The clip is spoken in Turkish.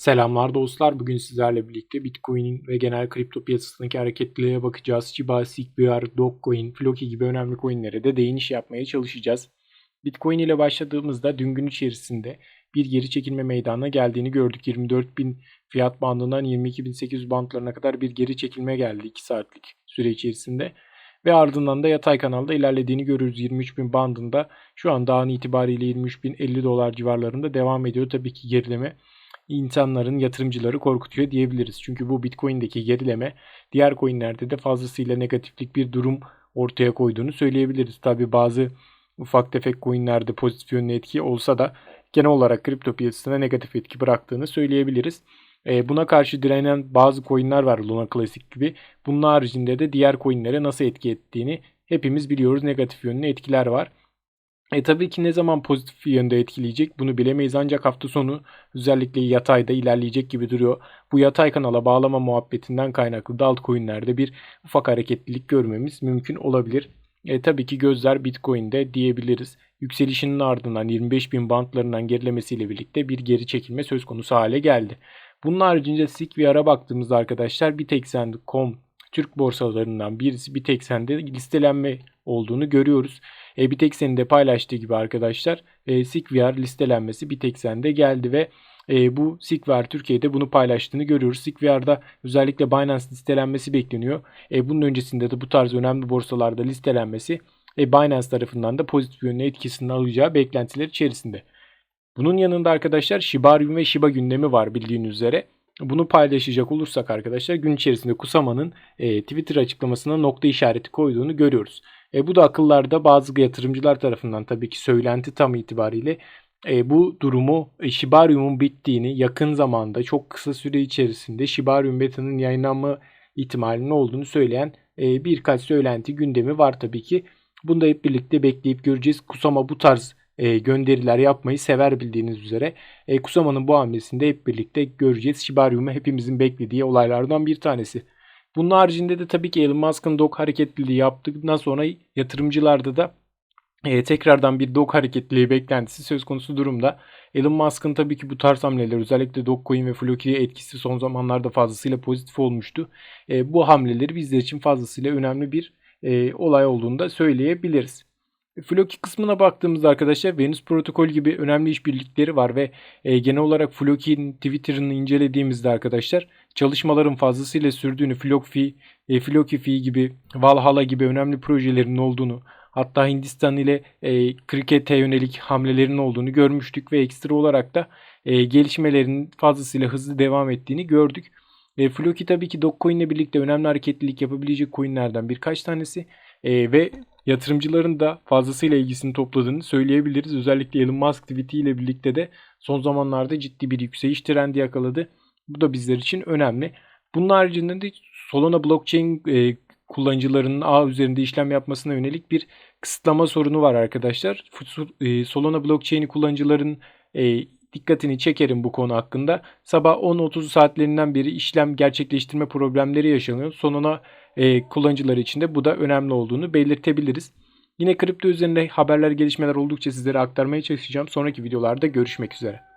Selamlar dostlar. Bugün sizlerle birlikte Bitcoin'in ve genel kripto piyasasındaki hareketliliğe bakacağız. Shiba, SigBR, Dogecoin, Floki gibi önemli coinlere de değiniş yapmaya çalışacağız. Bitcoin ile başladığımızda dün gün içerisinde bir geri çekilme meydana geldiğini gördük. 24.000 fiyat bandından 22.800 bandlarına kadar bir geri çekilme geldi 2 saatlik süre içerisinde. Ve ardından da yatay kanalda ilerlediğini görürüz. 23.000 bandında şu an an itibariyle 23.050 dolar civarlarında devam ediyor. Tabii ki gerileme insanların, yatırımcıları korkutuyor diyebiliriz. Çünkü bu Bitcoin'deki gerileme diğer coinlerde de fazlasıyla negatiflik bir durum ortaya koyduğunu söyleyebiliriz. Tabi bazı ufak tefek coinlerde pozitif yönlü etki olsa da genel olarak kripto piyasasına negatif etki bıraktığını söyleyebiliriz. E, buna karşı direnen bazı coinler var Luna Classic gibi. Bunun haricinde de diğer coinlere nasıl etki ettiğini hepimiz biliyoruz. Negatif yönlü etkiler var. E tabii ki ne zaman pozitif yönde etkileyecek bunu bilemeyiz ancak hafta sonu özellikle yatayda ilerleyecek gibi duruyor. Bu yatay kanala bağlama muhabbetinden kaynaklı da altcoin'lerde bir ufak hareketlilik görmemiz mümkün olabilir. E, tabii ki gözler Bitcoin'de diyebiliriz. Yükselişinin ardından 25 bin bantlarından gerilemesiyle birlikte bir geri çekilme söz konusu hale geldi. Bunun haricinde SIGVR'a baktığımızda arkadaşlar Bitexen.com Türk borsalarından birisi Bitexen'de listelenme olduğunu görüyoruz. E, Bitexen'in de paylaştığı gibi arkadaşlar e, SigVR listelenmesi Bitexen'de geldi ve e, bu SigVR Türkiye'de bunu paylaştığını görüyoruz. SigVR'da özellikle Binance listelenmesi bekleniyor. E, bunun öncesinde de bu tarz önemli borsalarda listelenmesi e, Binance tarafından da pozitif yönlü etkisini alacağı beklentiler içerisinde. Bunun yanında arkadaşlar Shibarium ve Shiba gündemi var bildiğiniz üzere. Bunu paylaşacak olursak arkadaşlar gün içerisinde Kusama'nın e, Twitter açıklamasına nokta işareti koyduğunu görüyoruz. E, bu da akıllarda bazı yatırımcılar tarafından tabii ki söylenti tam itibariyle e, bu durumu e, Shibarium'un bittiğini yakın zamanda çok kısa süre içerisinde Shibarium Beta'nın yayınlanma ihtimalinin olduğunu söyleyen e, birkaç söylenti gündemi var tabii ki. Bunu da hep birlikte bekleyip göreceğiz. Kusama bu tarz e, gönderiler yapmayı sever bildiğiniz üzere. E, Kusama'nın bu hamlesinde hep birlikte göreceğiz. Shibarium'u hepimizin beklediği olaylardan bir tanesi. Bunun haricinde de tabii ki Elon Musk'ın dog hareketliliği yaptıktan sonra yatırımcılarda da e, tekrardan bir dog hareketliliği beklentisi söz konusu durumda. Elon Musk'ın tabii ki bu tarz hamleler özellikle Dogecoin ve Floki'ye etkisi son zamanlarda fazlasıyla pozitif olmuştu. E, bu hamleleri bizler için fazlasıyla önemli bir e, olay olduğunu da söyleyebiliriz. Floki kısmına baktığımızda arkadaşlar Venus protokol gibi önemli işbirlikleri var ve e, genel olarak Floki'nin Twitter'ını incelediğimizde arkadaşlar çalışmaların fazlasıyla sürdüğünü, Floki, e, Floki Fi gibi, Valhalla gibi önemli projelerin olduğunu, hatta Hindistan ile e, krikete yönelik hamlelerin olduğunu görmüştük ve ekstra olarak da e, gelişmelerin fazlasıyla hızlı devam ettiğini gördük. E, Floki tabii ki Dogecoin ile birlikte önemli hareketlilik yapabilecek coinlerden birkaç tanesi e, ve yatırımcıların da fazlasıyla ilgisini topladığını söyleyebiliriz. Özellikle Elon Musk tweeti ile birlikte de son zamanlarda ciddi bir yükseliş trendi yakaladı. Bu da bizler için önemli. Bunun haricinde de Solana blockchain e, kullanıcılarının ağ üzerinde işlem yapmasına yönelik bir kısıtlama sorunu var arkadaşlar. E, Solana blockchain kullanıcıların e, dikkatini çekerim bu konu hakkında. Sabah 10-30 saatlerinden beri işlem gerçekleştirme problemleri yaşanıyor. Solana e, kullanıcıları için de bu da önemli olduğunu belirtebiliriz. Yine kripto üzerinde haberler gelişmeler oldukça sizlere aktarmaya çalışacağım. Sonraki videolarda görüşmek üzere.